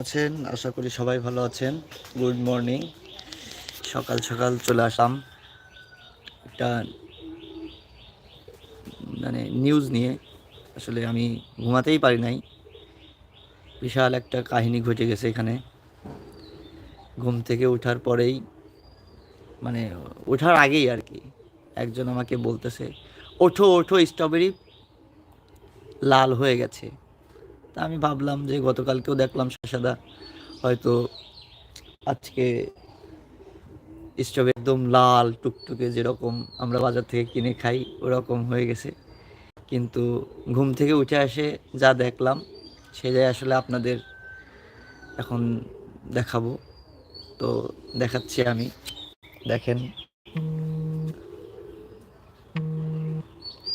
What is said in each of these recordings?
আছেন? আশা করি সবাই ভালো আছেন। গুড মর্নিং সকাল সকাল চলে আসলাম। একটা মানে নিউজ নিয়ে। আসলে আমি ঘুমাতেই পারি নাই। বিশাল একটা কাহিনী ঘটে গেছে এখানে। ঘুম থেকে ওঠার পরেই মানে ওঠার আগেই আর কি, একজন আমাকে বলতেছে, ওঠো ওঠো স্ট্রবেরি লাল হয়ে গেছে। তা আমি ভাবলাম যে গতকালকেও দেখলাম সাদা হয়তো আজকে স্ট্রবেরি একদম লাল, টুকটুকে যেরকম আমরা বাজার থেকে কিনে খাই, ওরকম হয়ে গেছে। কিন্তু ঘুম থেকে উঠে আসে যা দেখলাম, সে সেটাই আসলে আপনাদের এখন দেখাবো। তো দেখাচ্ছি আমি। দেখেন।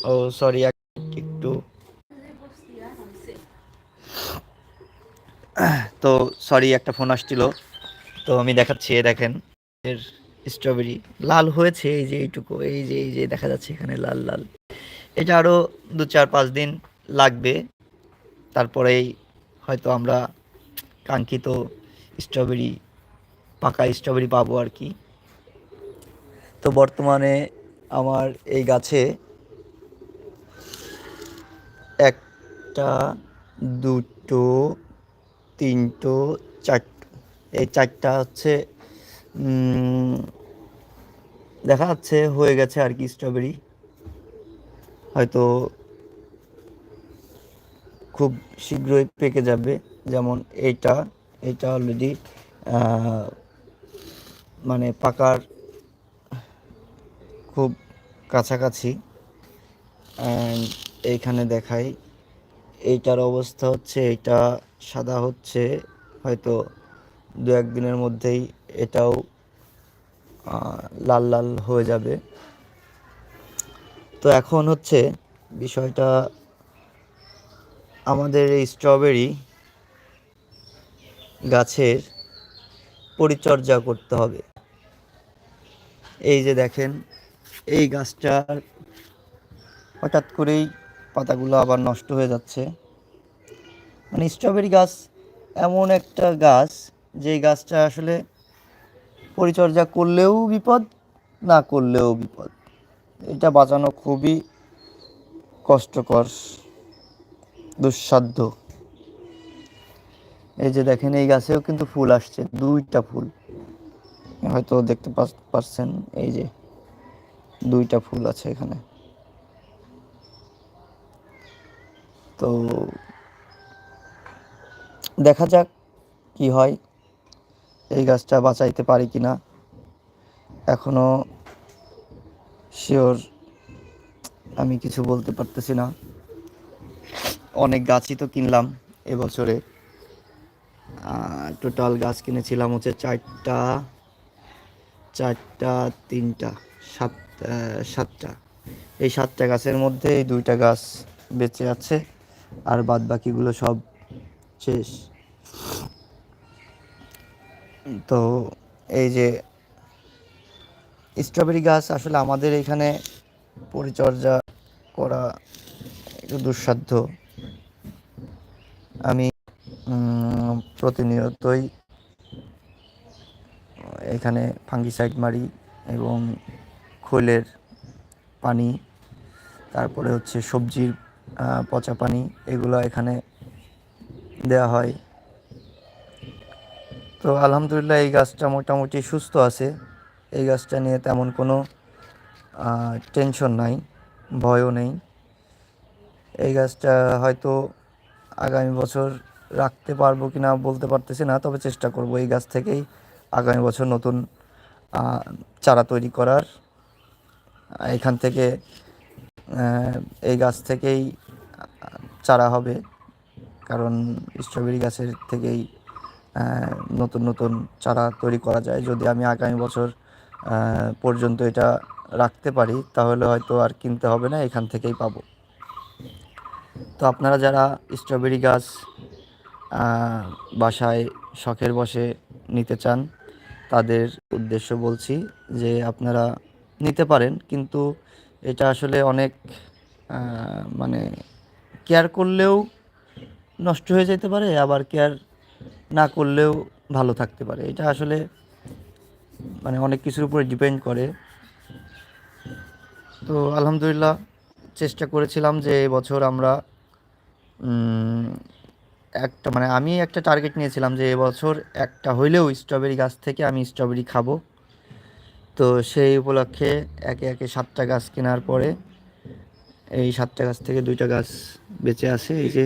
ও সরি একটু তো সরি একটা ফোন আসছিল। তো আমি দেখাচ্ছি, এই দেখেন, এর স্ট্রবেরি লাল হয়েছে, এই যে এইটুকু, এই যে এই যে, দেখা যাচ্ছে এখানে লাল লাল। এটা আরও দু চার পাঁচ দিন লাগবে। তারপরেই হয়তো আমরা কাঙ্ক্ষিত স্ট্রবেরি পাকা স্ট্রবেরি পাবো আর কি। তো বর্তমানে আমার এই গাছে একটা, দুটো তিনটো চারটো এই চারটা হচ্ছে দেখা যাচ্ছে হয়ে গেছে আর কি স্ট্রবেরি হয়তো খুব শীঘ্রই পেকে যাবে, যেমন এইটা এটা অলরেডি মানে পাকার খুব কাছাকাছি। এইখানে দেখাই। এইটার অবস্থা হচ্ছে এটা সাদা হচ্ছে, হয়তো দু একদিনের মধ্যেই এটাও লাল লাল হয়ে যাবে। তো এখন হচ্ছে বিষয়টা আমাদের এই স্ট্রবেরি গাছের পরিচর্যা করতে হবে। এই যে দেখেন, এই গাছটার হঠাৎ করেই পাতাগুলো আবার নষ্ট হয়ে যাচ্ছে। মানে স্ট্রবেরি গাছ এমন একটা গাছ যে গাছটা আসলে পরিচর্যা করলেও বিপদ, না করলেও বিপদ। এটা বাঁচানো খুবই কষ্টকর, দুঃসাধ্য। এই যে দেখেন, এই গাছেও কিন্তু ফুল আসছে, দুইটা ফুল। হয়তো দেখতে পাচ- পাচ্ছেন এই যে দুইটা ফুল আছে এখানে। তো দেখা যাক কি হয়, এই গাছটা বাঁচাইতে পারি কি না এখনও শিওর আমি কিছু বলতে পারতেছি না। অনেক গাছই তো কিনলাম এবছরে। টোটাল গাছ কিনেছিলাম হচ্ছে চারটা চারটা, তিনটা, সাত সাতটা। এই সাতটা গাছের মধ্যে এই দুইটা গাছ বেঁচে আছে। আর বাদ বাকিগুলো সব শেষ। তো এই যে স্ট্রবেরি গাছ আসলে আমাদের এখানে পরিচর্যা করা একটু দুঃসাধ্য। আমি প্রতিনিয়তই এখানে ফাঙ্গিসাইড মারি এবং খোলের পানি, তারপরে হচ্ছে সবজির পচা পানি এগুলো এখানে দেওয়া হয়। তো আলহামদুলিল্লাহ এই গাছটা মোটামুটি সুস্থ আছে। এই গাছটা নিয়ে তেমন কোনো টেনশন নাই, ভয়ও নেই। এই গাছটা হয়তো আগামী বছর রাখতে পারব কি না বলতে পারতেছি না, তবে চেষ্টা করব এই গাছ থেকেই আগামী বছর নতুন চারা তৈরি করার। এখান থেকে এই গাছ থেকেই চারা হবে। কারণ স্ট্রবেরি গাছের থেকেই নতুন নতুন চারা তৈরি করা যায়। যদি আমি আগামী বছর পর্যন্ত এটা রাখতে পারি, তাহলে হয়তো আর কিনতে হবে না, এখান থেকেই পাবো। তো আপনারা যারা স্ট্রবেরি গাছ বাসায় শখের বসে নিতে চান, তাদের উদ্দেশ্য বলছি যে আপনারা নিতে পারেন। কিন্তু এটা আসলে অনেক মানে কেয়ার করলেও নষ্ট হয়ে যেতে পারে, আবার কেয়ার না করলেও ভালো থাকতে পারে। এটা আসলে মানে অনেক কিছুর উপরে ডিপেন্ড করে। তো আলহামদুলিল্লাহ চেষ্টা করেছিলাম যে এবছর আমরা একটা মানে আমি একটা টার্গেট নিয়েছিলাম যে এবছর একটা হইলেও স্ট্রবেরি গাছ থেকে আমি স্ট্রবেরি খাব। তো সেই উপলক্ষে একে একে সাতটা গাছ কেনার পরে এই সাতটা গাছ থেকে দুইটা গাছ বেঁচে আছে এই যে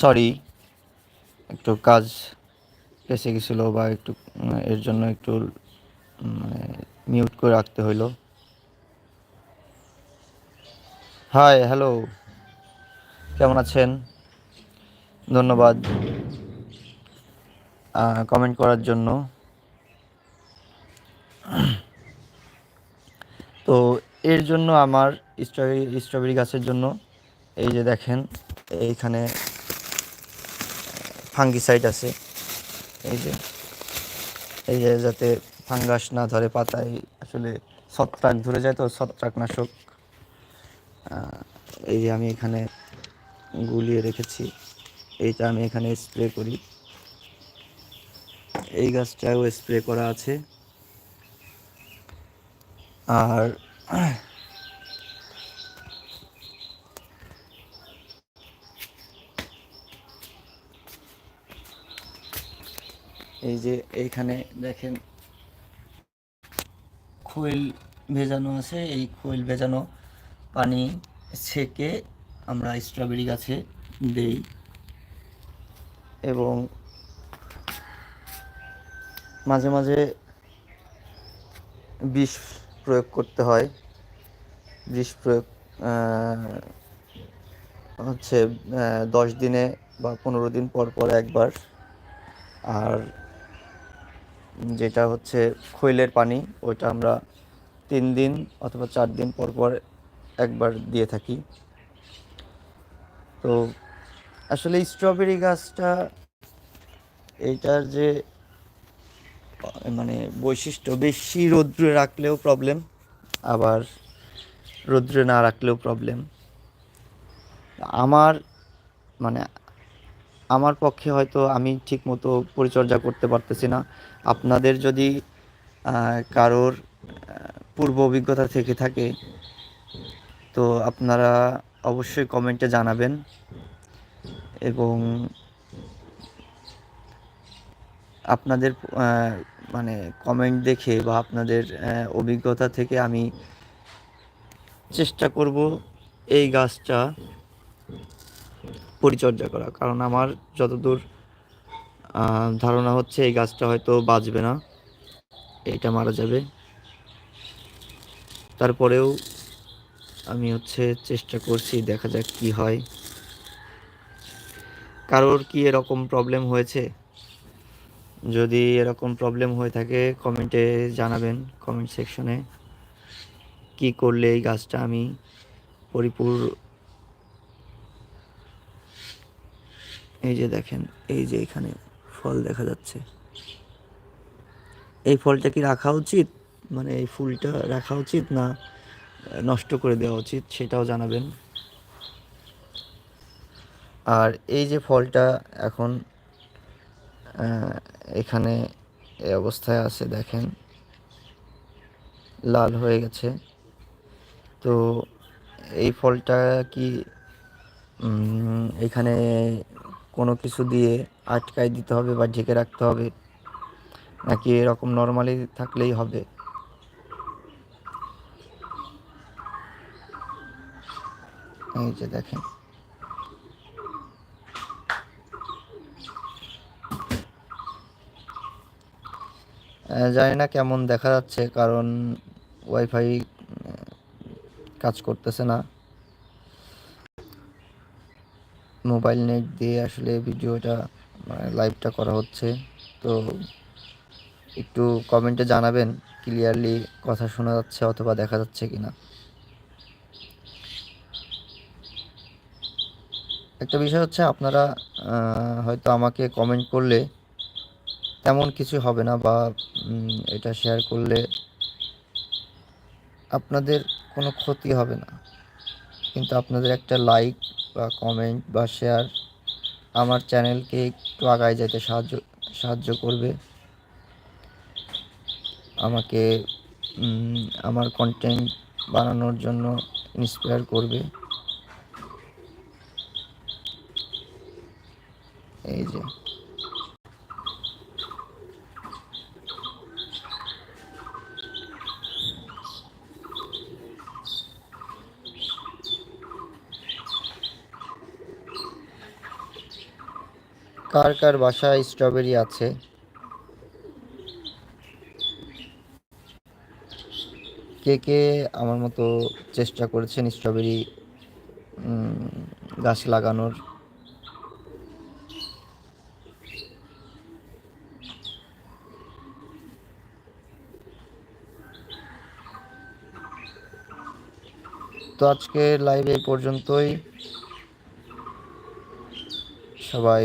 সরি একটু কাজ এসে গেছিল বা একটু এর জন্য একটু মানে মিউট করে রাখতে হইল। হাই হ্যালো কেমন আছেন? ধন্যবাদ কমেন্ট করার জন্য। তো এর জন্য আমার স্ট্রবেরি স্ট্রবেরি গাছের জন্য, এই যে দেখেন, এইখানে ফাঙ্গিসাইড আছে। এই যে এই যে যাতে ফাঙ্গাস না ধরে পাতায়, আসলে ছত্রাক ধরে যায় তো, ছত্রাকনাশক। এই যে আমি এখানে গুলিয়ে রেখেছি। এইটা আমি এখানে স্প্রে করি। এই গাছটাও স্প্রে করা আছে। আর এই যে এইখানে দেখেন খৈল ভেজানো আছে। এই খৈল ভেজানো পানি ছেঁকে আমরা স্ট্রবেরি গাছে দেই এবং মাঝে মাঝে বিষ প্রয়োগ করতে হয়। বিষ প্রয়োগ হচ্ছে দশ দিনে বা পনেরো দিন পর পর একবার। আর যেটা হচ্ছে খৈলের পানি, ওইটা আমরা তিন দিন অথবা চার দিন পর পর একবার দিয়ে থাকি। তো আসলে স্ট্রবেরি গাছটা, এইটার যে মানে বৈশিষ্ট্য, বেশি রৌদ্রে রাখলেও প্রবলেম আবার রৌদ্রে না রাখলেও প্রবলেম আমার মানে আমার পক্ষে হয়তো আমি ঠিক মতো পরিচর্যা করতে পারতেছি না। আপনাদের যদি কারোর পূর্ব অভিজ্ঞতা থেকে থাকে, তো আপনারা অবশ্যই কমেন্টে জানাবেন। এবং আপনাদের মানে কমেন্ট দেখে বা আপনাদের অভিজ্ঞতা থেকে আমি চেষ্টা করব এই গাছটা পরিচর্যা করা। কারণ আমার যতদূর ধারণা হচ্ছে এই গাছটা হয়তো বাঁচবে না। এটা মারা যাবে। তারপরেও আমি হচ্ছে চেষ্টা করছি, দেখা যাক কি হয়। কারোর কি এরকম প্রবলেম হয়েছে? যদি এরকম প্রবলেম হয়ে থাকে কমেন্টে জানাবেন কমেন্ট সেকশনে কি করলে এই গাছটা আমি পরিপূর্ণ এই যে দেখেন, এই যে এখানে ফল দেখা যাচ্ছে। এই ফলটা কি রাখা উচিত? মানে এই ফুলটা রাখা উচিত না নষ্ট করে দেওয়া উচিত সেটাও জানাবেন। আর এই যে ফলটা এখন এখানে এই অবস্থায় আছে, দেখেন। লাল হয়ে গেছে। তো এই ফলটা কি এখানে কোনো কিছু দিয়ে আটকায় দিতে হবে বা ঢেকে রাখতে হবে, নাকি এরকম নর্মালি থাকলেই হবে? এই যে দেখেন। জানি না কেমন দেখা যাচ্ছে, কারণ ওয়াইফাই কাজ করতেছে না। মোবাইল নেট দিয়ে আসলে ভিডিওটা লাইভটা করা হচ্ছে। তো একটু কমেন্টে জানাবেন ক্লিয়ারলি কথা শোনা যাচ্ছে অথবা দেখা যাচ্ছে কি না একটা বিষয় হচ্ছে আপনারা হয়তো আমাকে কমেন্ট করলে তেমন কিছু হবে না বা এটা শেয়ার করলে আপনাদের কোনো ক্ষতি হবে না। কিন্তু আপনাদের একটা লাইক বা কমেন্ট বা শেয়ার আমার চ্যানেলকে একটু আগায় যেতে সাহায্য সাহায্য করবে। আমাকে আমার কন্টেন্ট বানানোর জন্য ইন্সপায়ার করবে। এই যে। কার কার বাসায় স্ট্রবেরি আছে? কে কে আমার মতো চেষ্টা করেছেন স্ট্রবেরি গাছ লাগানোর? তো আজকে লাইভ এই পর্যন্তই। সবাই